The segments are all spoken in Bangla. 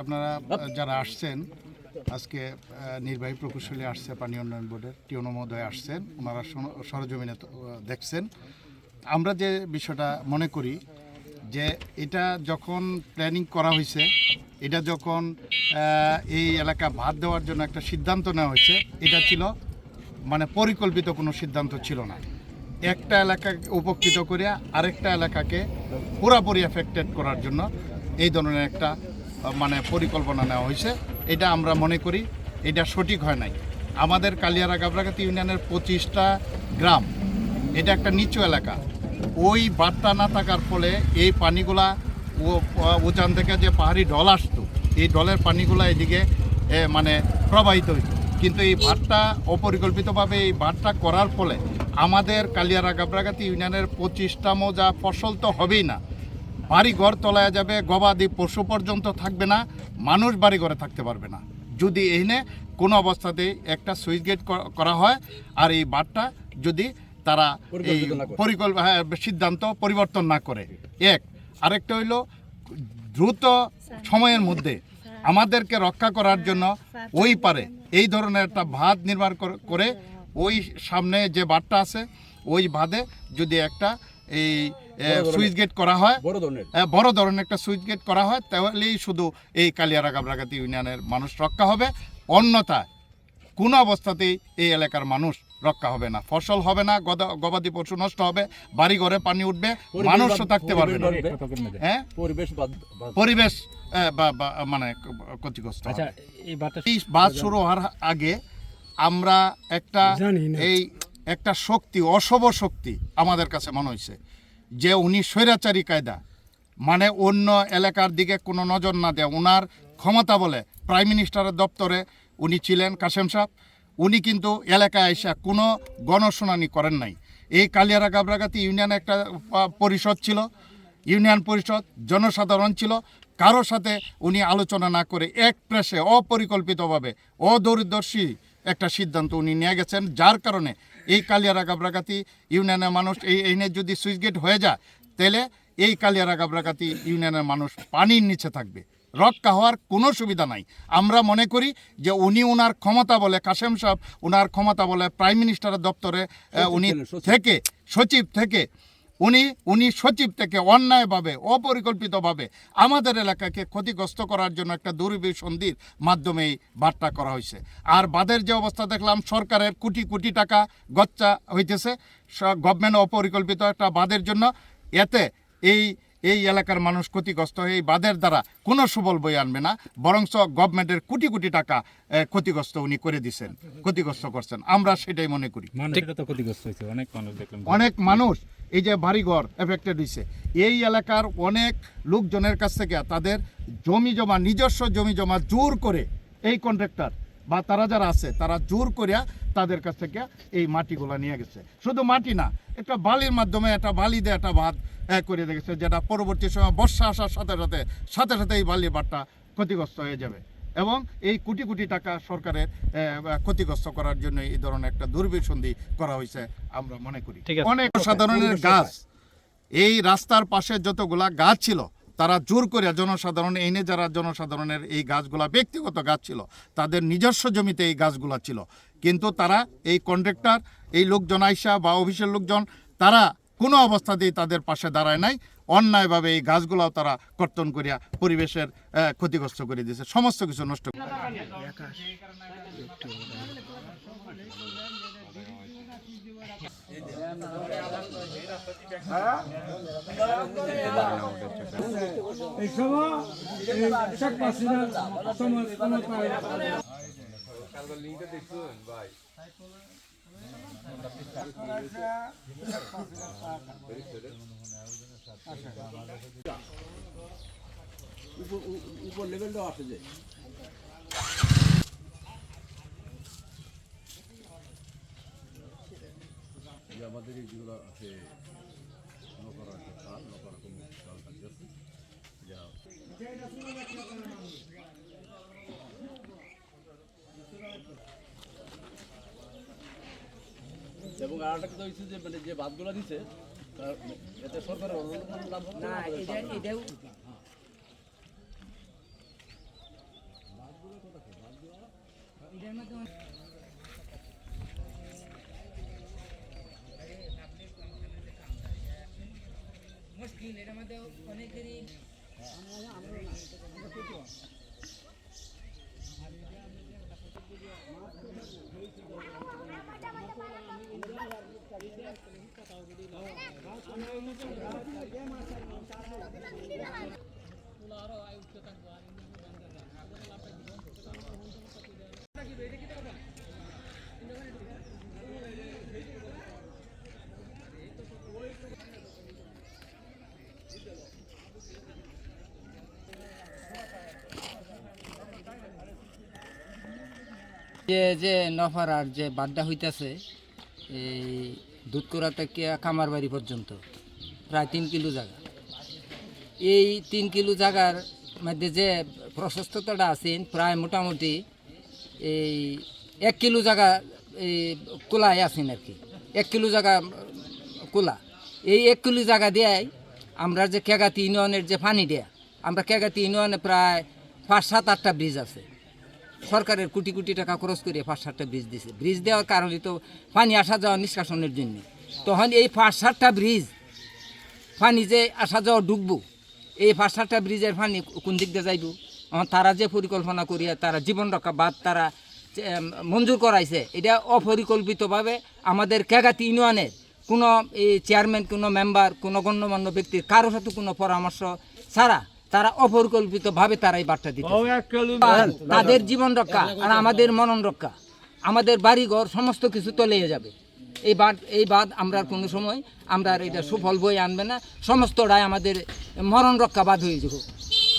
আপনারা যারা আসছেন, আজকে নির্বাহী প্রকৌশলী আসছে পানি উন্নয়ন বোর্ডের, টিউনো আসছেন, ওনারা সরজমিনে দেখছেন। আমরা যে বিষয়টা মনে করি, যে এটা যখন প্ল্যানিং করা হয়েছে, এটা যখন এই এলাকা ভাত দেওয়ার জন্য একটা সিদ্ধান্ত নেওয়া হয়েছে, এটা ছিল মানে পরিকল্পিত কোনো সিদ্ধান্ত ছিল না। একটা এলাকাকে উপকৃত করিয়া আরেকটা এলাকাকে পুরাপুরি এফেক্টেড করার জন্য এই ধরনের একটা মানে পরিকল্পনা নেওয়া হয়েছে। এটা আমরা মনে করি এটা সঠিক হয় নাই। আমাদের কালিয়ারা গাবরাগাতি ইউনিয়নের পঁচিশটা গ্রাম, এটা একটা নিচু এলাকা। ওই বাঁধটা না থাকার ফলে এই পানিগুলা উচান থেকে যে পাহাড়ি ঢল আসতো, এই ঢলের পানিগুলা এদিকে মানে প্রবাহিত হইতো। কিন্তু এই ভাটটা অপরিকল্পিতভাবে এই ভাটটা করার ফলে আমাদের কালিয়ারা গাবরাগাতি ইউনিয়নের পঁচিশটা মোজা ফসল তো হবেই না বাড়ি ঘর তলায় যাবে গবাদি পশু পর্যন্ত থাকবে না মানুষ বাড়ি ঘরে থাকতে পারবে না। যদি এখানে কোনো অবস্থাতেই একটা সুইচ গেট করা হয় আর এই বাটটা যদি তারা এই পরিকল্প হ্যাঁ, সিদ্ধান্ত পরিবর্তন না করে। এক আরেকটা হইল দ্রুত সময়ের মধ্যে আমাদেরকে রক্ষা করার জন্য ওই পারে এই ধরনের একটা ভাত নির্মাণ কর- করে ওই সামনে যে বাঁধটা আছে ওই বাঁধে যদি একটা এই সুইচ গেট করা হয়। বড় ধরনের। হ্যাঁ, বড় ধরনের একটা সুইচ গেট করা হয় তাহলেই শুধু এই কালিয়ারা গাবরাগাতি ইউনিয়নের মানুষ রক্ষা হবে। অন্যথায় কোনো অবস্থাতেই এই এলাকার মানুষ রক্ষা হবে না। ফসল হবে না গবাদি পশু নষ্ট হবে বাড়ি ঘরে পানি উঠবে মানুষও থাকতে পারবে না। হ্যাঁ? পরিবেশ পরিবেশ বা- বা- মানে ক্ষতিগ্রস্ত আচ্ছা এই বাদ শুরু হওয়ার আগে আমরা একটা এই একটা শক্তি অশুভ শক্তি আমাদের কাছে মনে হয়েছে। যে উনি স্বৈরাচারী কায়দা মানে অন্য এলাকার দিকে কোনো নজর না দেয় ওনার ক্ষমতা বলে প্রাইম মিনিস্টারের দপ্তরে উনি ছিলেন কাশেম সাহেব। উনি কিন্তু এলাকায় এসে কোনো গণশুনানি করেন নাই। এই কালিয়ারা গাবরাগাতি ইউনিয়ন একটা পরিষদ ছিল, ইউনিয়ন পরিষদ জনসাধারণ ছিল, কারোর সাথে উনি আলোচনা না করে এক প্রেসে অপরিকল্পিতভাবে অদূরদর্শী একটা সিদ্ধান্ত উনি নিয়ে গেছেন, যার কারণে এই কালিয়ারা গাবরাকাতি ইউনিয়নের মানুষ এই এইনে যদি সুইচ গেট হয়ে যায় তাহলে এই কালিয়ারা গাবরাকাতি ইউনিয়নের মানুষ পানির নিচে থাকবে। রক্ষা হওয়ার কোনো সুবিধা নাই। আমরা মনে করি যে উনি ওনার ক্ষমতা বলে কাশেম সাহেব ওনার ক্ষমতা বলে প্রাইম মিনিস্টারের দপ্তরে উনি থেকে সচিব থেকে উনি উনি সচিব থেকে অন্যায়ভাবে অপরিকল্পিতভাবে আমাদের এলাকাকে ক্ষতিগ্রস্ত করার জন্য একটা দুর্বিসন্ধির মাধ্যমে এই বার্তা করা হয়েছে। আর বাদের যে অবস্থা দেখলাম সরকারের কোটি কোটি টাকা গচ্চা হইতেছে। গভর্নমেন্ট অপরিকল্পিত একটা বাদের জন্য। এতে এই এই এলাকার মানুষ ক্ষতিগ্রস্ত হয়ে এই বাদের দ্বারা কোনো সুবল বই আনবে না। বরঞ্চ গভর্নমেন্টের কোটি কোটি টাকা ক্ষতিগ্রস্ত উনি করে দিছেন ক্ষতিগ্রস্ত করছেন। আমরা সেটাই মনে করি। মানুষের তো ক্ষতিগ্রস্ত হয়েছে অনেক মানুষ অনেক মানুষ এই যে বাড়িঘর এফেক্টেড হয়েছে এই এলাকার অনেক লোকজনের কাছ থেকে তাদের জমি জমা, নিজস্ব জমি জমা জোর করে এই কন্ট্রাক্টর বা তারা যারা আছে, তারা জোর করিয়া তাদের কাছ থেকে এই মাটিগুলো নিয়ে গেছে। শুধু মাটি না, একটা বালির মাধ্যমে একটা বালি দিয়ে একটা ভাত করে দেখেছে যেটা পরবর্তী সময় বর্ষা আসার সাথে সাথে সাথে সাথে এই বালি ভাতটা ক্ষতিগ্রস্ত হয়ে যাবে। এবং এই কোটি কোটি টাকা সরকারের ক্ষতিগ্রস্ত করার জন্য এই ধরনের একটা দুর্বিসন্ধি করা হয়েছে আমরা মনে করি। অনেক সাধারণের গাছ। এই রাস্তার পাশে যতগুলা গাছ ছিল তারা জোর করে জনসাধারণ এনে যারা জনসাধারণের এই গাছগুলা ব্যক্তিগত গাছ ছিল তাদের নিজস্ব জমিতে এই গাছগুলা ছিল। কিন্তু তারা এই কন্ট্রাক্টর এই লোকজন আইসা বা অফিসের লোকজন তারা কোনো অবস্থাতেই তাদের পাশে দাঁড়ায় নাই। অন্যায়ভাবে এই গাছগুলাও তারা কর্তন করিয়া পরিবেশের ক্ষতিগ্রস্ত করে দিয়েছে সমস্ত কিছু নষ্ট করে এই সময় শেখ হাসিনার সময় ক্ষমতায় উপর- লেভেলটাও আসে যে। যে আমাদের এই যেগুলো আছে নকরা আছে নকরা কোনো যা এবং আরেকটা কথা হচ্ছে যে মানে যে বাদগুলো দিছে এতে সরকারের অন্য কোনো লাভ হবে না এটা এটাও যে যে নফারার যে বাড্ডা হইতাছে, এই দুধকোড়া থেকে কামারবাড়ি পর্যন্ত, প্রায় তিন কিলো জায়গা। এই তিন কিলো জায়গার মধ্যে যে প্রশস্ততাটা আছে প্রায় মোটামুটি এই এক কিলো জায়গা, এই কোলায় আছেন আর কি। এক কিলো জায়গা কোলা। এই এক কিলো জায়গা দেয় আমরা যে কেগাতি ইউনিয়নের যে পানি দেয়া, আমরা কেগাতি ইউনিয়নে প্রায় পাঁচ, সাত, আটটা ব্রিজ আছে। সরকারের কোটি কোটি টাকা খরচ করে পাঁচ সাতটা ব্রিজ দিছে। ব্রিজ দেওয়ার কারণে তো পানি আসা যাওয়া নিষ্কাশনের জন্য। তখন এই পাঁচ সাতটা ব্রিজ, পানি যে আসা যাওয়া ডুববো, এই পাঁচ সাতটা ব্রিজের পানি কোন দিক দিয়ে যাইব? তারা যে পরিকল্পনা করিয়া, তারা জীবন রক্ষা বাদ তারা মঞ্জুর করাইছে, এটা অপরিকল্পিতভাবে আমাদের কেগাতি ইউনিয়নের কোনো, এই চেয়ারম্যান কোনো মেম্বার কোনো গণ্যমান্য ব্যক্তির কারোর সাথে কোনো পরামর্শ ছাড়া তারা অপরিকল্পিতভাবে তারা এই বার্তা দিতে তাদের জীবন রক্ষা আর আমাদের মনন রক্ষা আমাদের বাড়িঘর সমস্ত কিছু তলিয়ে যাবে। এই বাদ এই বাদ আমরা কোনো সময় আমরা আর এটা সুফল বই আনবে না। সমস্তটাই আমাদের মরণ রক্ষা বাদ হয়ে যাব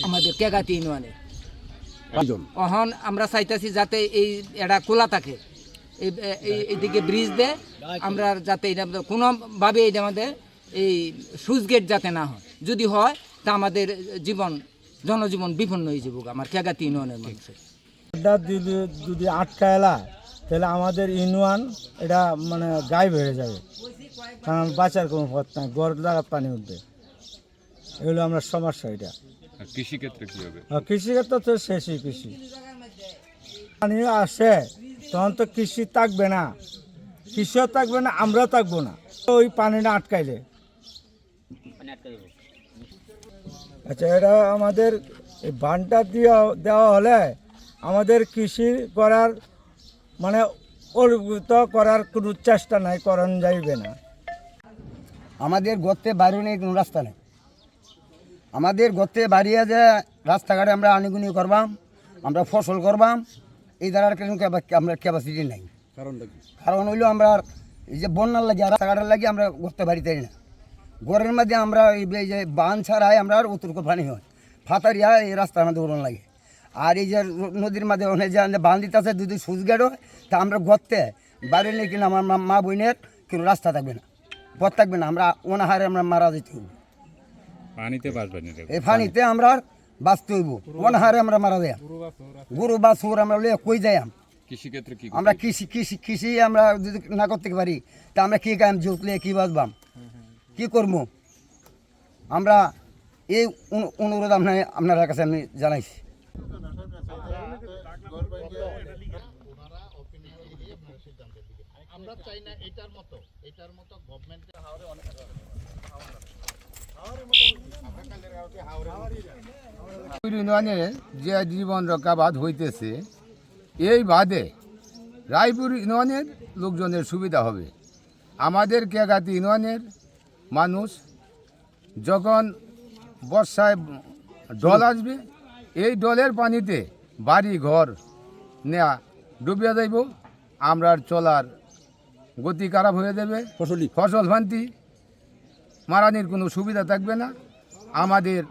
আমাদের কেগাতি ইউনিয়নে অহন আমরা চাইতেছি যাতে এই এটা খোলা থাকে এই এই- এইদিকে ব্রিজ দে আমরা যাতে এটা কোনোভাবে এটা আমাদের এই সুইচ গেট যাতে না হয়। যদি হয় তা আমাদের জীবন জনজীবন বিপন্ন হয়ে যাব আমার কেগাতি ইউনিয়নের মানুষের। যদি যদি আটকায়লা তাহলে আমাদের ইউনিয়ন এটা মানে গায়েব হয়ে যাবে। কারণ বাঁচার কোনো পথ নাই গড় দ্বারা পানি উঠবে। এগুলো আমরা সমস্যা এটা। কৃষিক্ষেত্রে কি হবে? কৃষিক্ষেত্রে তো শেষই কৃষি। পানি আসে তখন তো কৃষি থাকবে না। কৃষিও থাকবে না আমরাও থাকব না। ওই পানিটা আটকাইলে। আচ্ছা এটা আমাদের এই বানটা দেওয়া দেওয়া হলে আমাদের কৃষি করার মানে অভিভূত করার কোনো চেষ্টা নাই করান যাইবে না। আমাদের গর্তে বাইরে নেই কোনো রাস্তা নেই। আমাদের গর্তে বাড়িয়ে যে রাস্তাঘাটে আমরা আনিগুনি করবাম আমরা ফসল করবাম এই দ্বারার কোনো ক্যাপা- আমরা ক্যাপাসিটি নাই। কারণটা কি? কারণ হইল আমরা এই যে বন্যার লাগে রাস্তাঘাটের লাগে আমরা গর্তে বাড়িতে না। ঘরের মধ্যে আমরা এই যে বান ছাড়াই আমরা আর উত্তর পানি হয়। ফাতারিয়া এই রাস্তার মধ্যে উড়ন লাগে। আর এই যে নদীর মাঝে অনেক যে বান দিতেছে যদি সুচ গেট হয় তা আমরা গর্তে বাইরে নিয়ে কিনা আমার মা- বোনের কিন্তু রাস্তা থাকবে না। পথ থাকবে না আমরা অনাহারে আমরা মারা যেতে হইব। পানিতে এই ফানিতে আমরা আর বাঁচতে হইব। অনাহারে আমরা মারা যাই। গরু বা সুর আমরা লইয়া কই যাই কৃষিক্ষেত্রে কি আমরা কৃষি কৃষি কৃষি আমরা যদি না করতে পারি তা আমরা কি কাম জুতলে কি বাঁচবাম? কি করব? আমরা এই অনু- অনুরোধ আপনার আপনার কাছে আমি জানাইছি। আমরা চাই না এটার মতো এটার মতো গভর্নমেন্টের হাওড়ে অনেক ইউনিয়নে যে জীবন রক্ষা বাঁধ হইতেছে এই বাঁধে রায়পুর ইউনিয়নের লোকজনের সুবিধা হবে। আমাদের কেগাতি ইউনিয়নের মানুষ যখন বর্ষায় ডল আসবে এই ডলের পানিতে বাড়ি ঘর নেয়া ডুবিয়ে যাইব আমরা চলার গতি খারাপ হয়ে যাবে। ফসলি ফসল ফান্তি মারানির কোনো সুবিধা থাকবে না। আমাদের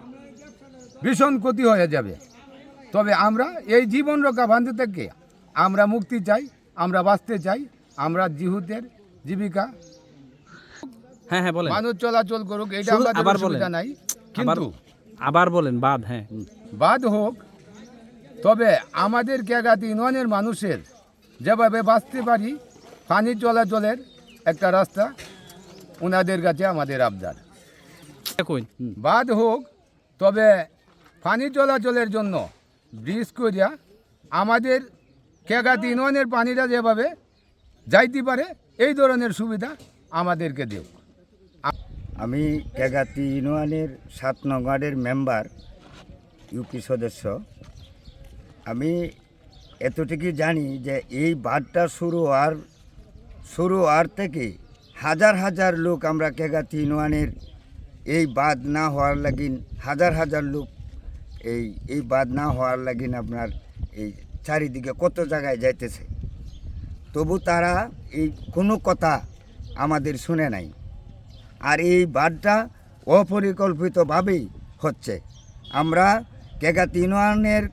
ভীষণ ক্ষতি হয়ে যাবে। তবে আমরা এই জীবন রক্ষা বান্ধব থেকে আমরা মুক্তি চাই আমরা বাঁচতে চাই। আমরা জিহুতের জীবিকা হ্যাঁ হ্যাঁ বলেন। মানুষ চলাচল করুক এটা আবার বলেন। নাই। কিন্তু আবার বলেন বাদ হ্যাঁ। বাদ হোক তবে আমাদের কেগাতি ইউনিয়নের মানুষের যেভাবে বাঁচতে পারি পানি চলাচলের একটা রাস্তা ওনাদের কাছে আমাদের আবদার। বাদ হোক তবে পানি চলাচলের জন্য ব্রিজ করিয়া আমাদের খেগাতি ইউনিয়নের পানিটা যেভাবে যাইতে পারে এই ধরনের সুবিধা আমাদেরকে দেব আমি ক্যাগাতি ইউনিয়নের সাত নং ওয়ার্ডের মেম্বার, ইউপি সদস্য। আমি এতটুকু জানি যে এই বাঁধটা শুরু হওয়ার শুরু হওয়ার থেকে হাজার হাজার লোক আমরা ক্যাগাতি ইউনিয়নের এই বাদ না হওয়ার লাগিন হাজার হাজার লোক এই এই বাদ না হওয়ার লাগিন আপনার এই চারিদিকে কত জায়গায় যাইতেছে। তবু তারা এই কোনো কথা আমাদের শুনে নাই। আর এই বাঁধটা অপরিকল্পিতভাবেই হচ্ছে। আমরা কেগাতি ইউনিয়নের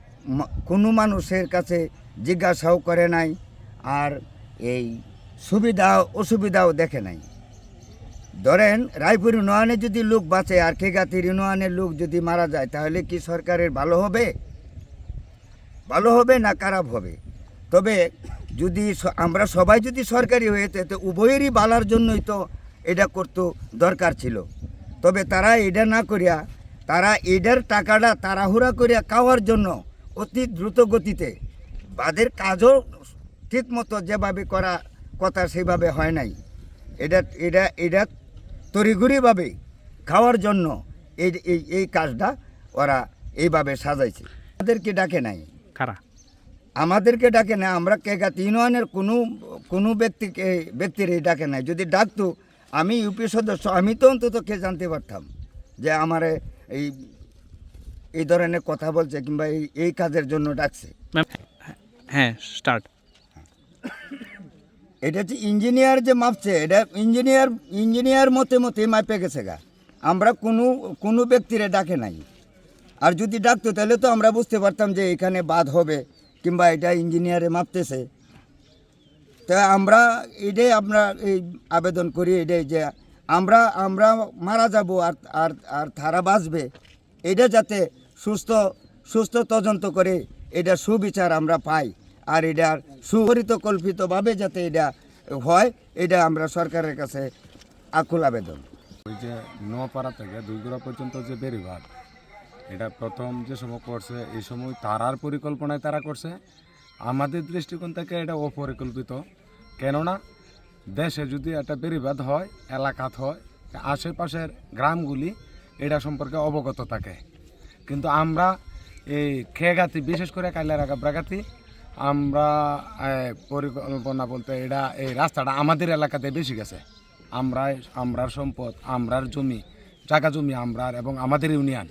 কোনো মানুষের কাছে জিজ্ঞাসাও করে নাই আর এই সুবিধা অসুবিধাও দেখে নাই। ধরেন, রায়পুর ইউনিয়নে যদি লোক বাঁচে আর কেগাতির ইউনিয়নের লোক যদি মারা যায়, তাহলে কি সরকারের ভালো হবে? ভালো হবে না খারাপ হবে? তবে যদি আমরা সবাই যদি সরকারি হয়ে তো উভয়েরই বালার জন্যই তো এটা করতে দরকার ছিল। তবে তারা এটা না করিয়া তারা এটার টাকাটা তাড়াহুড়া করিয়া খাওয়ার জন্য অতি দ্রুত গতিতে বাদের কাজও ঠিক মতো যেভাবে করা কথা সেভাবে হয় নাই। এটা এটা এটা তড়িঘড়িভাবে খাওয়ার জন্য এই এই এই কাজটা ওরা এইভাবে সাজাইছে। তাদেরকে ডাকে নাই। কারা? আমাদেরকে ডাকে না আমরা কেগাত ইউনিয়নের কোনো কোনো ব্যক্তিকে ব্যক্তির এই ডাকে নাই। যদি ডাকতো আমি ইউপি সদস্য আমি তো অন্তত কে জানতে পারতাম যে আমার এই এই ধরনের কথা বলছে কিংবা এই এই কাজের জন্য ডাকছে। হ্যাঁ স্টার্ট এটা হচ্ছে ইঞ্জিনিয়ার যে মাপছে এটা ইঞ্জিনিয়ার ইঞ্জিনিয়ার মতে মতে মাপে গেছে গা। আমরা কোনো কোনো ব্যক্তিরে ডাকে নাই। আর যদি ডাকতো তাহলে তো আমরা বুঝতে পারতাম যে এখানে বাদ হবে কিংবা এটা ইঞ্জিনিয়ারে মাপতেছে। তা আমরা এটাই আমরা এই আবেদন করি, এটাই যে আমরা আমরা মারা যাব আর আর আর তারা বাঁচবে। এটা যাতে সুস্থ সুস্থ তদন্ত করে এটা সুবিচার আমরা পাই। আর এটার সুপরিত কল্পিতভাবে যাতে এটা হয়, এটা আমরা সরকারের কাছে আকুল আবেদন। ওই যে নোয়াপাড়া থেকে দুইগুড়া পর্যন্ত যে বেরিবাদ এটা প্রথম যে সময় করছে, এই সময় তারার পরিকল্পনায় তারা করছে। আমাদের দৃষ্টিকোণ থেকে এটা অপরিকল্পিত। কেননা দেশে যদি একটা বেরিবাদ হয় এলাকাত হয় আশেপাশের গ্রামগুলি এটা সম্পর্কে অবগত থাকে। কিন্তু আমরা এই খেগাতি, বিশেষ করে কাইলারাগা ব্রাগাতি আমরা পরিকল্পনা বলতে এটা, এই রাস্তাটা আমাদের এলাকাতে বেশি গেছে। আমরা, আমরার সম্পদ, আমরার জমি, জায়গা জমি আমরার এবং আমাদের ইউনিয়ন।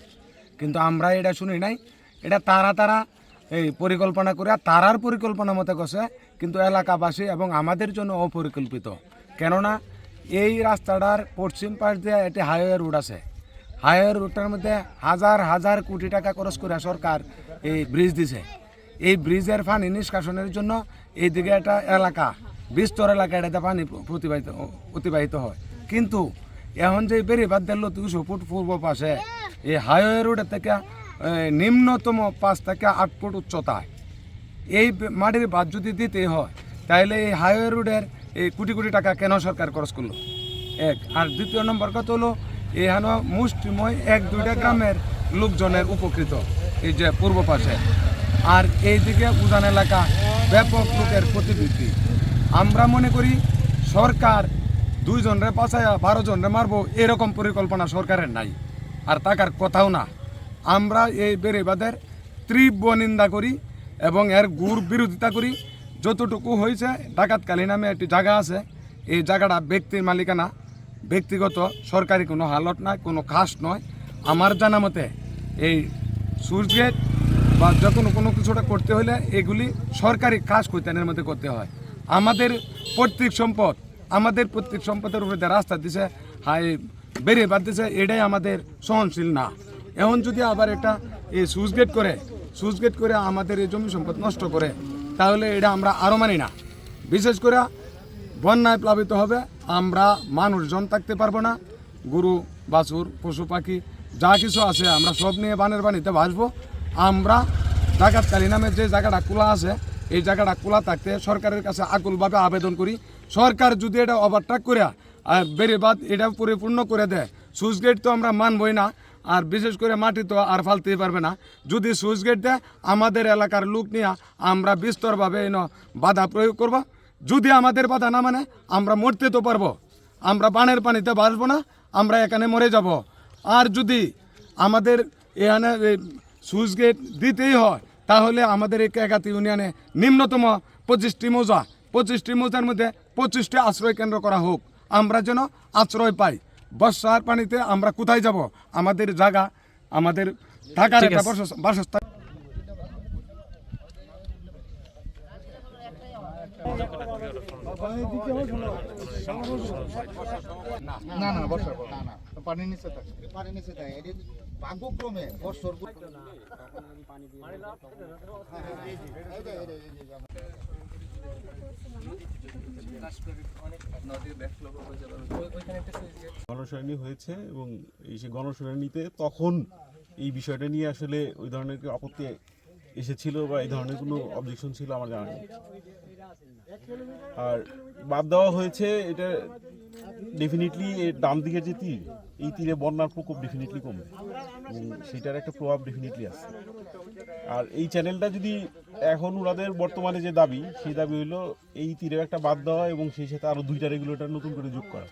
কিন্তু আমরা এটা শুনি নাই, এটা তারা তারা এই পরিকল্পনা করে তারার পরিকল্পনা মতো করছে কিন্তু এলাকাবাসী এবং আমাদের জন্য অপরিকল্পিত। কেননা এই রাস্তাটার পশ্চিম পাশ দিয়ে একটি হাইওয়ে রোড আছে। হাইওয়ে রোডটার মধ্যে হাজার হাজার কোটি টাকা খরচ করে সরকার এই ব্রিজ দিছে। এই ব্রিজের পানি নিষ্কাশনের জন্য এইদিকে একটা এলাকা, বিস্তর এলাকা এটাতে পানি প্রতিবাহিত অতিবাহিত হয়। কিন্তু এখন যে বেরিবাদ দিল দুশো ফুট পূর্ব পাশে, এই হাইওয়ে রোডের থেকে নিম্নতম পাঁচ থেকে আট ফুট উচ্চতায়। এই মাটির বাদ যদি দিতে হয় তাহলে এই হাইওয়ে রোডের এই কোটি কোটি টাকা কেন সরকার খরচ করল? এক। আর দ্বিতীয় নম্বর কথা হলো, এখানে মুষ্টিময় এক দুইটা গ্রামের লোকজনের উপকৃত, এই যে পূর্ব পাশে। আর এইদিকে উজান এলাকা ব্যাপক লোকের প্রতিবৃত্তি আমরা মনে করি, সরকার দুইজনরে পাঁচায়া বারো জনরে মারবো, এরকম পরিকল্পনা সরকারের নাই। আর টাকার কথাও না। আমরা এই বেড়েবাদের তীব্র নিন্দা করি এবং এর গুড় বিরোধিতা করি। যতটুকু হয়েছে ডাকাতকালী নামে একটি জায়গা আছে। এই জায়গাটা ব্যক্তির মালিকানা। ব্যক্তিগত সরকারি কোনো হালত নাই, কোনো খাস নয়। আমার জানা মতে এই সুইচ বা যখন কোনো কিছুটা করতে হলে এগুলি সরকারি কাজ কৈতানের মধ্যে করতে হয়। আমাদের পৈতৃক সম্পদ, আমাদের পৈতৃক সম্পদের উপরে রাস্তা দিছে, হাই, বেরিয়ে বাদ দিছে, এটাই আমাদের সহনশীল না। এখন যদি আবার একটা এই সুইচ গেট করে সুইচ গেট করে আমাদের এই জমি সম্পদ নষ্ট করে, তাহলে এটা আমরা আরও মানি না। বিশেষ করে বন্যায় প্লাবিত হবে, আমরা মানুষজন থাকতে পারব না। গরু, বাছুর, পশু, পাখি, যা কিছু আছে, আমরা সব নিয়ে বানের বাণীতে ভাসবো। আমরা ডাকাতকালী নামে যে জায়গাটা খোলা আছে, এই জায়গাটা খোলা থাকতে সরকারের কাছে আকুলভাবে আবেদন করি। সরকার যদি এটা ওভারটেক করে বেড়ে বাদ, এটা পরিপূর্ণ করে দেয় সুইচ গেট তো আমরা মানবই না। আর বিশেষ করে মাটি তো আর ফালতেই পারবে না। যদি সুইচ গেট দেয়, আমাদের এলাকার লোক নিয়ে আমরা বিস্তরভাবে এন বাধা প্রয়োগ করব। যদি আমাদের বাধা না মানে আমরা মরতে তো পারব। আমরা বানের পানিতে বাসবো না, আমরা এখানে মরে যাব। আর যদি আমাদের এখানে সুইচ গেট দিতেই হয়, তাহলে আমাদের এই কেকাতি ইউনিয়নে নিম্নতম পঁচিশটি মৌজা। পঁচিশটি মৌজার মধ্যে পঁচিশটি আশ্রয় কেন্দ্র করা হোক। আমরা যেন আশ্রয় পাই। বর্ষার পানিতে আমরা কোথায় যাব আমাদের জায়গা আমাদের থাকার একটা বাসস্থান না না বর্ষার না না পানির নিচে থাকে পানির নিচে থাকে এটি ভাগ্যক্রমে বর্ষর গণশুনানি হয়েছে এবং এই সে গণশুনানিতে তখন এই বিষয়টা নিয়ে আসলে ওই ধরনের আপত্তি এসেছিল বা এই ধরনের কোনো অবজেকশন ছিল আমার জানা নেই। আর বাদ দেওয়া হয়েছে এটা ডেফিনেটলি ডান দিকের যে তীর এই তীরে বন্যার প্রকোপ ডেফিনেটলি কমবে। এবং সেটার একটা প্রভাব ডেফিনেটলি আছে। আর এই চ্যানেলটা যদি এখন ওনাদের বর্তমানে যে দাবি সেই দাবি হলো এই তীরে একটা বাদ দেওয়া এবং সেই সাথে আরও দুইটা রেগুলেটর নতুন করে যোগ করা।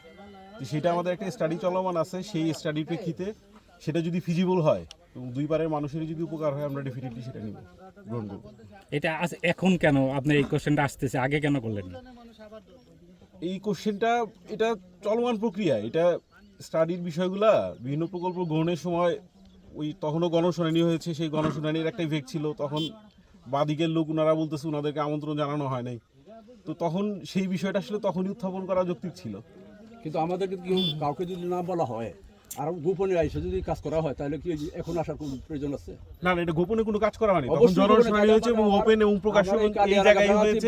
তো সেটা আমাদের একটা স্টাডি চলমান আছে সেই স্টাডির প্রেক্ষিতে সেটা যদি ফিজিবল হয় এবং দুই পারের মানুষেরই যদি উপকার হয় আমরা ডেফিনেটলি সেটা নিব গ্রহণ করব। এটা আজ- এখন কেন আপনার এই কোশ্চেনটা আসতেছে? আগে কেন করলেন না? এই কোশ্চেনটা এটা চলমান প্রক্রিয়া। এটা স্টাডির বিষয়গুলা বিভিন্ন প্রকল্প গ্রহণের সময় ওই তখনও গণশুনানি হয়েছে সেই গণশুনানির একটা ইফেক্ট ছিল। তখন বাদিকের লোক ওনারা বলতেছে ওনাদেরকে আমন্ত্রণ জানানো হয় নাই। তো তখন সেই বিষয়টা আসলে তখনই উত্থাপন করা যৌক্তিক ছিল। কিন্তু আমাদেরকে কেউ কাউকে যদি না বলা হয় আর গোপনে আইসে যদি কাজ করা হয় তাহলে কি এখন আসার কোনো প্রয়োজন আছে? না না এটা গোপনে কোনো কাজ করা হয়নি। তখন জনশুনানি হয়েছে এবং ওপেন এবং প্রকাশ্য এই জায়গায় হয়েছে।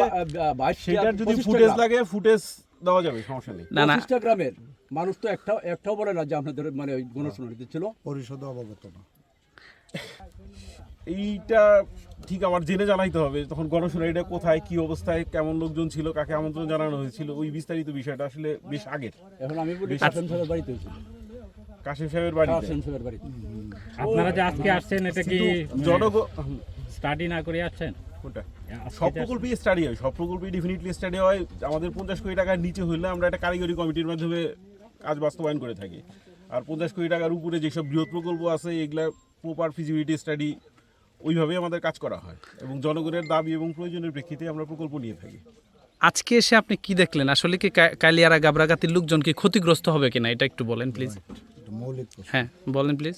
সেটার যদি ফুটেজ লাগে ফুটেজ দেওয়া যাবে সমস্যা নেই। না না। গ্রামের মানুষ তো একটাও একটাও বলে না যে আপনাদের মানে ওই গণশুনানিতে ছিল। পরিষদ অবগত না। এইটা ঠিক আমার জেনে জানাইতে হবে তখন গণশুনানিটা কোথায় কি অবস্থায় কেমন লোকজন ছিল কাকে আমন্ত্রণ জানানো হয়েছিল ওই বিস্তারিত বিষয়টা আসলে বেশ আগের। এখন আমি বলি কাসেম সাহেবের বাড়িতে হয়েছিল। কাশিম সাহেবের বাড়িতে? কাসেম সাহেবের বাড়িতে। আপনারা যে আজকে আসছেন এটা কি জনগ স্টাডি না করে আসছেন? কোনটা? সব প্রকল্পই স্টাডি হয় সব প্রকল্পই ডেফিনেটলি স্টাডি হয়। আমাদের পঞ্চাশ কোটি টাকার নিচে হইলে আমরা একটা কারিগরি কমিটির মাধ্যমে কাজ বাস্তবায়ন করে থাকি। আর পঞ্চাশ কোটি টাকার উপরে যেসব বৃহৎ প্রকল্প আছে এগুলা প্রপার ফিজিবিলিটি স্টাডি ওইভাবেই আমাদের কাজ করা হয়। এবং জনগণের দাবি এবং প্রয়োজনের প্রেক্ষিতে আমরা প্রকল্প নিয়ে থাকি। আজকে এসে আপনি কি দেখলেন? আসলে কি কালিয়ারা গাবরাগাতির লোকজন কি ক্ষতিগ্রস্ত হবে কিনা? এটা একটু বলেন প্লিজ মৌলিক হ্যাঁ বলেন প্লিজ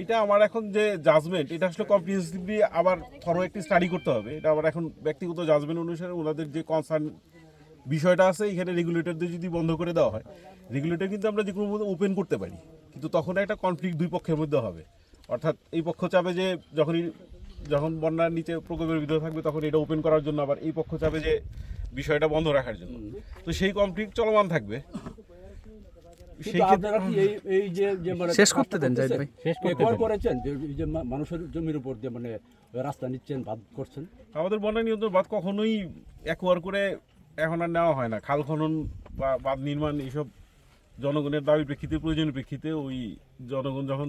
এটা আমার এখন যে জাজমেন্ট এটা আসলে কম্প্রিহেন্সিভলি আবার থরো একটি স্টাডি করতে হবে। এটা আবার এখন ব্যক্তিগত জাজমেন্ট অনুসারে ওনাদের যে কনসার্ন বিষয়টা আছে এখানে রেগুলেটরদের যদি বন্ধ করে দেওয়া হয় রেগুলেটর কিন্তু আমরা যে কোনো মতো ওপেন করতে পারি। কিন্তু তখন একটা কনফ্লিক্ট দুই পক্ষের মধ্যে হবে। অর্থাৎ এই পক্ষ চাবে যে যখনই যখন বন্যার নিচে প্রকল্পের ভিতরে থাকবে তখন এটা ওপেন করার জন্য আবার এই পক্ষ চাবে যে বিষয়টা বন্ধ রাখার জন্য। তো সেই কনফ্লিক্ট চলমান থাকবে। কিন্তু আপনারা কি এই এই যে যে মানে শেষ করতে দেন, জাহিদ ভাই। শেষ করতে দেন। করেছেন যে মানুষের জমির উপর দিয়ে মানে রাস্তা নিচ্ছেন বাদ করছেন? আমাদের বন্যা নিয়ন্ত্রণ বাদ কখনোই একবার করে এখন আর নেওয়া হয় না। খাল খনন বা বাঁধ নির্মাণ এইসব জনগণের দাবি প্রেক্ষিতে প্রয়োজনীয় প্রেক্ষিতে ওই জনগণ যখন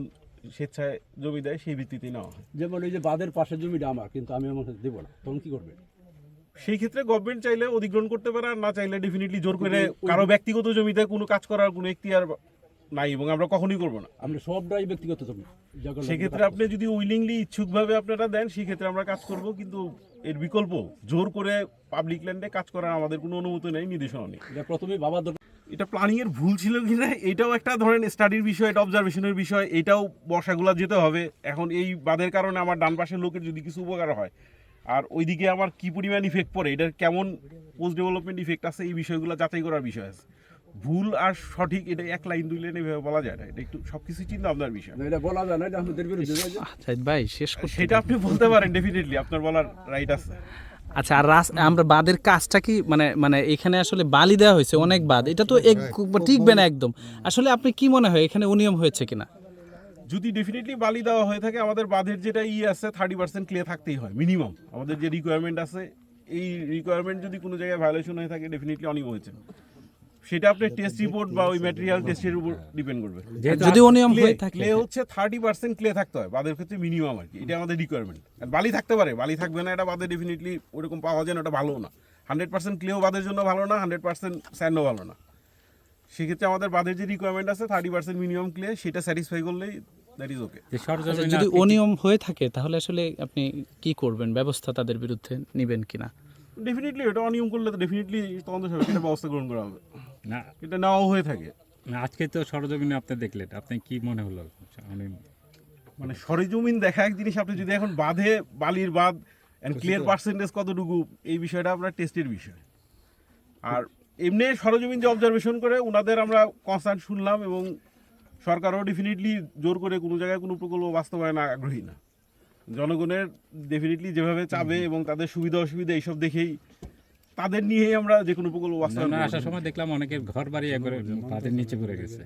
স্বেচ্ছায় জমি দেয় সেই ভিত্তিতে নেওয়া হয়। যেমন ওই যে বাদের পাশে জমিটা আমার কিন্তু আমি আমার দেবো না। তখন কি করবেন সেই ক্ষেত্রে গভর্নমেন্ট চাইলে অধিগ্রহণ করতে পারে আর না চাইলে ডেফিনেটলি জোর করে কারও ব্যক্তিগত জমিতে কোনো কাজ করার কোনো এখতিয়ার নাই এবং আমরা কখনোই করব না। আপনি সবটাই ব্যক্তিগত জমি সেক্ষেত্রে আপনি যদি উইলিংলি ইচ্ছুকভাবে আপনারা দেন সেই ক্ষেত্রে আমরা কাজ করব কিন্তু এর বিকল্প জোর করে পাবলিক ল্যান্ডে কাজ করার আমাদের কোনো অনুমতি নেই নির্দেশনা নেই। এটা প্রথমে বাবা এটা প্ল্যানিং এর ভুল ছিল কিনা এটাও একটা ধরেন স্টাডির বিষয় এটা অবজারভেশনের বিষয় এটাও বর্ষাগুলা যেতে হবে। এখন এই বাঁধের কারণে আমার ডান পাশের লোকের যদি কিছু উপকার হয় আর ওইদিকে আমার কি পরিমাণ ইফেক্ট পড়ে? এটার কেমন পোস্ট ডেভেলপমেন্ট ইফেক্ট আছে? এই বিষয়গুলো যাচাই করার বিষয় আছে। ভুল আর সঠিক এটা এক লাইন দুই লাইন এভাবে বলা যায় না। এটা একটু সবকিছু চিন্তা ভাবনার বিষয় এটা বলা যায় না এটা আমাদের বিরুদ্ধে। আহ, ভাই শেষ করতে সেটা আপনি বলতে পারেন ডেফিনেটলি আপনার বলার রাইট আছে। আচ্ছা আর রাস আমরা বাদের কাজটা কি মানে মানে এখানে আসলে বালি দেওয়া হয়েছে অনেক বাদ এটা তো এক টিকবে না একদম। আসলে আপনি কি মনে হয় এখানে অনিয়ম হয়েছে কিনা? যদি ডেফিনেটলি বালি দেওয়া হয়ে থাকে আমাদের বাঁধের যেটা ই আছে থার্টি পার্সেন্ট ক্লিয়ার থাকতেই হয় মিনিমাম আমাদের যে রিকোয়ারমেন্ট আছে এই রিকোয়ারমেন্ট যদি কোনো জায়গায় ভায়োলেশন হয়ে থাকে ডেফিনেটলি অনিয়ম হয়েছে। সেটা আপনার টেস্ট রিপোর্ট বা ওই ম্যাটেরিয়াল টেস্টের উপর ডিপেন্ড করবে। যদি অনিয়ম হয়ে থাকে ক্লে হচ্ছে থার্টি পার্সেন্ট ক্লে থাকতে হয় বাদের ক্ষেত্রে মিনিমাম আর কি। এটা আমাদের রিকোয়ারমেন্ট আর বালি থাকতে পারে বালি থাকবে না এটা বাদে ডেফিনেটলি ওরকম পাওয়া যায় না ওটা ভালো না। হান্ড্রেড পার্সেন্ট ক্লেও বাদের জন্য ভালো না হান্ড্রেড পার্সেন্ট স্যান্ডও ভালো না। সেক্ষেত্রে আমাদের বাদের যে রিকোয়ারমেন্ট আছে থার্টি পার্সেন্ট মিনিমাম ক্লে সেটা স্যাটিসফাই করলেই দ্যাট ইজ ওকে যে আচ্ছা, যদি অনিয়ম হয়ে থাকে তাহলে আসলে আপনি কি করবেন? ব্যবস্থা তাদের বিরুদ্ধে নেবেন কিনা? ডেফিনেটলি এটা অনিয়ম করলে তো ডেফিনেটলি তদন্ত হবে সেটা ব্যবস্থা গ্রহণ করা হবে। না। এটা নেওয়াও হয়ে থাকে। না, আজকে তো সরজমিনে আপনি দেখলেন আপনি কি মনে হলো? মানে মানে সরেজমিন দেখা এক জিনিস আপনি যদি এখন বাঁধে বালির বাঁধ অ্যান্ড ক্লিয়ার পার্সেন্টেজ কতটুকু এই বিষয়টা আপনার টেস্টের বিষয়। আর এমনি সরজমিন যে অবজারভেশন করে ওনাদের আমরা কনসার্ন শুনলাম এবং সরকারও ডেফিনেটলি জোর করে কোনো জায়গায় কোনো প্রকল্প বাস্তবায়ন আগ্রহী না। জনগণের ডেফিনেটলি যেভাবে চাবে এবং তাদের সুবিধা অসুবিধা এইসব দেখেই তাদের নিয়েই আমরা যে কোনো প্রকল্প বাস্তবায়ন না আসার সময় দেখলাম অনেকের ঘর বাড়ি একবারে তাদের নিচে পড়ে গেছে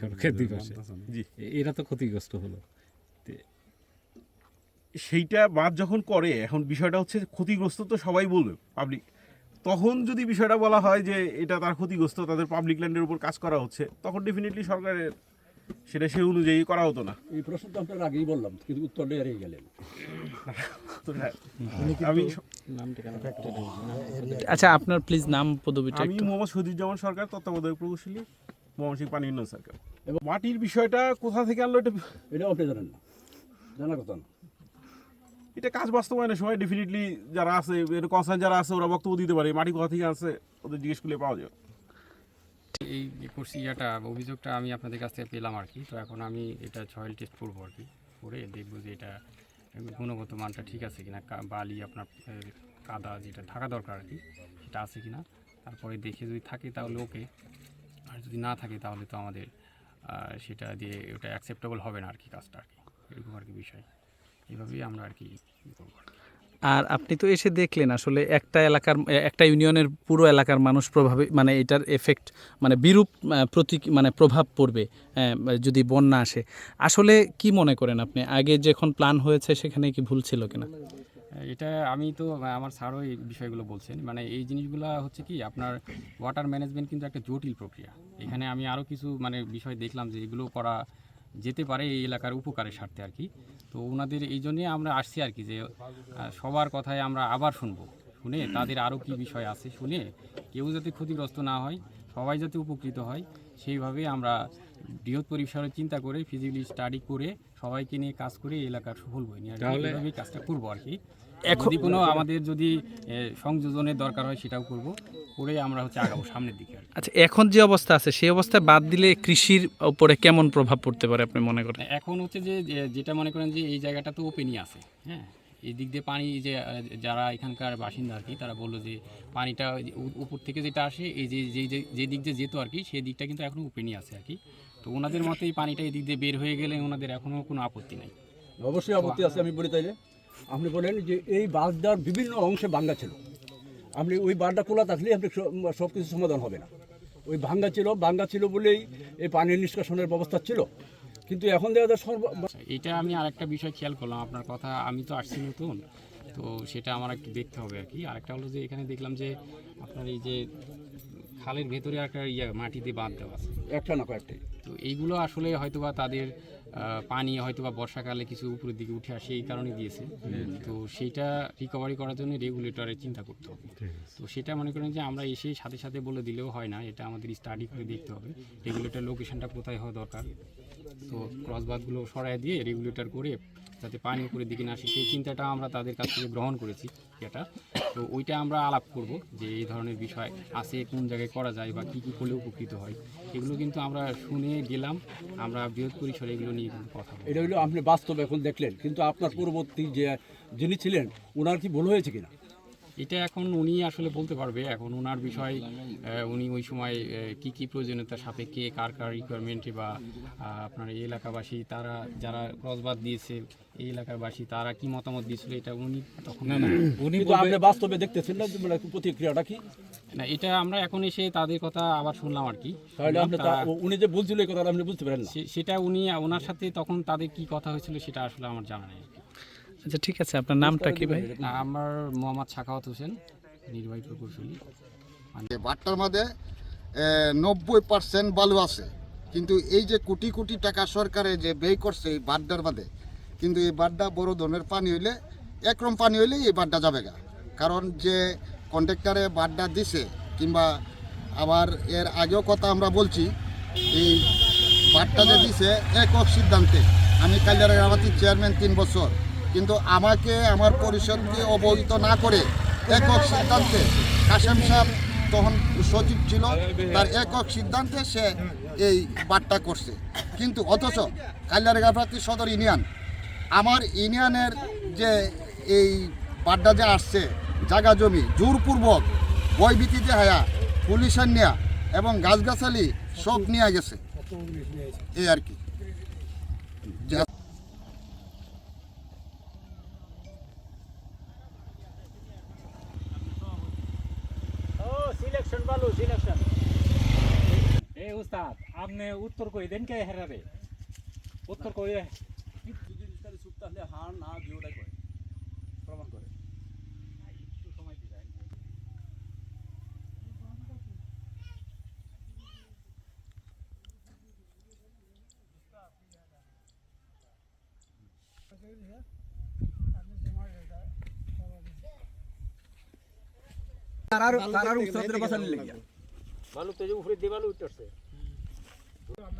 সড়কের দুই পাশে জি। এরা তো ক্ষতিগ্রস্ত হলো। সেইটা বাদ যখন করে এখন বিষয়টা হচ্ছে ক্ষতিগ্রস্ত তো সবাই বলবে পাবলিক তখন যদি বিষয়টা বলা হয় যে এটা তার ক্ষতিগ্রস্ত তাদের পাবলিক ল্যান্ডের উপর কাজ করা হচ্ছে তখন ডেফিনেটলি সরকারের সেটা সেই অনুযায়ী করা হতো না। এই প্রশ্ন তো আপনার আগেই বললাম কিন্তু উত্তর দিয়ে এড়িয়ে গেলেন হ্যাঁ, আমি আচ্ছা আপনার প্লিজ নাম পদবিটা আমি মোহাম্মদ সজিদুজ্জামান সরকার তত্ত্বাবধায়ক প্রকৌশলী ময়মনসিংহ পানি উন্নয়ন সরকার। এবং মাটির বিষয়টা কোথা থেকে আনলো এটা এটাও আপনি জানেন না। জানা কথা না। এটা কাজ বাস্তবায়নের সময় ডেফিনেটলি যারা আছে কনসার্ন যারা আছে ওরা বক্তব্য দিতে পারে মাটি কোথা থেকে আছে ওদের জিজ্ঞেস করলে পাওয়া যায় এই করছি ইয়াটা, অভিযোগটা আমি আপনাদের কাছ থেকে পেলাম আর কি। তো এখন আমি এটা সয়েল টেস্ট করব আর কি। করে দেখব যে এটা গুণগত মানটা ঠিক আছে কিনা বালি আপনার কাদা যেটা থাকা দরকার আর কি, সেটা আছে কিনা। তারপরে দেখে যদি থাকে তাহলে ওকে আর যদি না থাকে তাহলে তো আমাদের সেটা দিয়ে ওটা অ্যাকসেপ্টেবল হবে না আর কি কাজটা আর কি। এরকম আর কি বিষয়। এইভাবেই আমরা আর কি করব আর কি। আর আপনি তো এসে দেখলেন আসলে একটা এলাকার একটা ইউনিয়নের পুরো এলাকার মানুষ প্রভাবে মানে এটার এফেক্ট মানে বিরূপ আহ, প্রতি মানে প্রভাব পড়বে যদি বন্যা আসে। আসলে কি মনে করেন আপনি? আগে যখন প্ল্যান হয়েছে সেখানে কি ভুল ছিল কিনা? এটা আমি তো আমার স্যারও এই বিষয়গুলো বলছেন। মানে এই জিনিসগুলো হচ্ছে কি আপনার ওয়াটার ম্যানেজমেন্ট কিন্তু একটা জটিল প্রক্রিয়া। এখানে আমি আরও কিছু মানে বিষয় দেখলাম যে এগুলো করা যেতে পারে এই এলাকার উপকারের স্বার্থে আর কি। তো ওনাদের এই জন্যে আমরা আসছি আর কি যে সবার কথায় আমরা আবার শুনব। শুনে তাদের আরও কি বিষয় আছে শুনে কেউ যাতে ক্ষতিগ্রস্ত না হয় সবাই যাতে উপকৃত হয় সেইভাবে আমরা বৃহৎ পরিসরে চিন্তা করে ফিজিক্যালি স্টাডি করে সবাইকে নিয়ে কাজ করে এই এলাকার সফল বই নিয়ে কাজটা করব আর কি। এখন- কোনো আমাদের যদি সংযোজনের দরকার হয় সেটাও করব। করে আমরা হচ্ছে আগাবো সামনের দিকে আচ্ছা এখন যে অবস্থা আছে সেই অবস্থায় বাদ দিলে কৃষির উপরে কেমন প্রভাব পড়তে পারে আপনি মনে করেন? এখন হচ্ছে যে যেটা মনে করেন যে এই জায়গাটা তো ওপেনই আছে হ্যাঁ? এই দিক দিয়ে পানি যে যারা এখানকার বাসিন্দা আর কি তারা বলল যে পানিটা উপর থেকে যেটা আসে এই যে যে যে- দিক দিয়ে যেত আর কি সেই দিকটা কিন্তু এখনও ওপেনই আছে আর কি। তো ওনাদের মতে এই পানিটা এই দিক দিয়ে বের হয়ে গেলে ওনাদের এখনও কোনো আপত্তি নাই। অবশ্যই আপত্তি আছে আমি বলি তাইলে। আপনি বলেন যে এই বাঁধটার বিভিন্ন অংশে ভাঙ্গা ছিল। আপনি ওই বাঁধটা খোলা থাকলে আপনি সব কিছু সমাধান হবে না। ওই ভাঙ্গা ছিল ভাঙ্গা ছিল বলেই এই পানি নিষ্কাশনের ব্যবস্থা ছিল। কিন্তু এখন দেখা যায় সর্ব এটা আমি আরেকটা বিষয় খেয়াল করলাম আপনার কথা আমি তো আসছি নতুন। তো সেটা আমার একটু দেখতে হবে আর কি। আরেকটা হলো যে এখানে দেখলাম যে আপনার এই যে খালের ভেতরে একটা ইয়ে মাটি দিয়ে বাঁধ দেওয়া আছে। একটা না কয়েকটাই। তো এইগুলো আসলে হয়তোবা তাদের আহ, হয়তো বা বর্ষাকালে কিছু উপরের দিকে উঠে আসে এই কারণে দিয়েছে। তো সেইটা রিকভারি করার জন্য রেগুলেটরের চিন্তা করতে হবে। তো সেটা মনে করেন যে আমরা এসে সাথে সাথে বলে দিলেও হয় না এটা আমাদের স্টাডি করে দেখতে হবে। রেগুলেটর লোকেশনটা কোথায় হওয়া দরকার? তো ক্রসবাদগুলো সরাই দিয়ে রেগুলেটর করে যাতে পানি উপরের দিকে না আসে সেই চিন্তাটা আমরা তাদের কাছ থেকে গ্রহণ করেছি এটা। তো ওইটা আমরা আলাপ করব যে এই ধরনের বিষয় আছে, কোন জায়গায় করা যায় বা কী কী করলে উপকৃত হয়, এগুলো কিন্তু আমরা শুনে গেলাম, আমরা বৃহৎ পরিসরে এগুলো নিয়ে কিন্তু কথা এটা হলো আপনি বাস্তব এখন দেখলেন, কিন্তু আপনার পূর্ববর্তী যে যিনি ছিলেন, ওনার কি ভুল হয়েছে কিনা? এটা এখন উনি আসলে বলতে পারবে এখন ওনার বিষয় উনি ওই সময় কি কি প্রয়োজনীয়তা সাপেক্ষে কার কার রিকোয়ারমেন্টে বা আপনার এই এলাকাবাসী তারা যারা ক্রসবাদ দিয়েছে এই এলাকাবাসী তারা কি মতামত দিয়েছিল এটা উনি তখন না না উনি কিন্তু আপনি বাস্তবে দেখতেছেন না যে মানে প্রতিক্রিয়াটা কি? না এটা আমরা এখন এসে তাদের কথা আবার শুনলাম আর কি। উনি যে বলছিল এই কথাটা আপনি বুঝতে পারেন সেটা উনি ওনার সাথে তখন তাদের কি কথা হয়েছিল সেটা আসলে আমার জানা নেই আচ্ছা ঠিক আছে আপনার নামটা কি ভাই? আমার মোহাম্মদ সাখাওয়াত হোসেন নির্বাহী প্রকৌশলী। বাট্টার মধ্যে নব্বই পার্সেন্ট বালু আছে। কিন্তু এই যে কোটি কোটি টাকা সরকারে যে ব্যয় করছে এই বাড্ডার বাদে কিন্তু এই বাড্ডা বড় ধরনের পানি হইলে একরম পানি হইলেই এই বাড্ডা যাবে গা। কারণ যে কন্ট্রাক্টরে বাড্ডা দিছে কিংবা আবার এর আগেও কথা আমরা বলছি এই বার্তা যে দিছে একক সিদ্ধান্তে। আমি কালিয়ার গ্রামাতির চেয়ারম্যান তিন বছর। কিন্তু আমাকে, আমার পরিষদকে অবহিত না করে একক সিদ্ধান্তে কাশেম সাহেব তখন সচিব ছিল, তার একক সিদ্ধান্তে সে এই বার্তা করছে। কিন্তু অথচ কালিয়ার গ্রামাতি সদর ইউনিয়ন, আমার ইউনিয়নের যে এই বাড্ডা যে আসছে, জাগা জমি, জোরপূর্বক বইবিতিতে হায়া, পুলিশের নেয়া এবং গাছগাছালি সব নিয়ে গেছে। এই আর কি। আপনি উত্তর কই দেন কে হেরারে উত্তর কই তাহলে হার না দিওটাই করে প্রমাণ করে তারার তারার উস্তাদের বাসা নিলে গিয়া বালু তো যে উপরে দিয়ে বালু উঠতেছে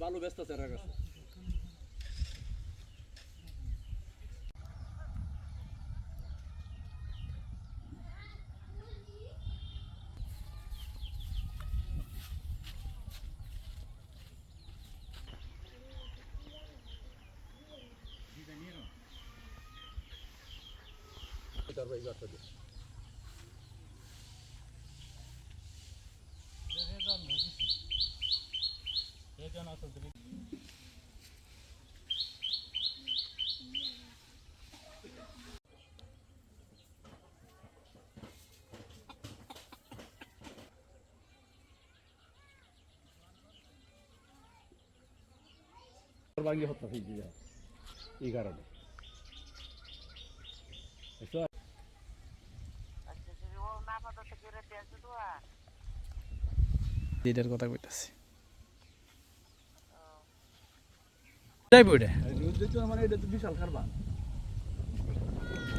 বালু ব্যস্ত আছে কাছে ভাঙ্গি হত্যা হয়েছে এই কারণে এটার কথা কইতাছি যাইব এটা মানে এটা তো বিশাল কারবার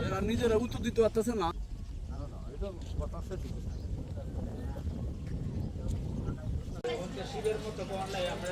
এরা নিজেরা উত্তর দিতে পারতেছে না। শিবের মতো আমরা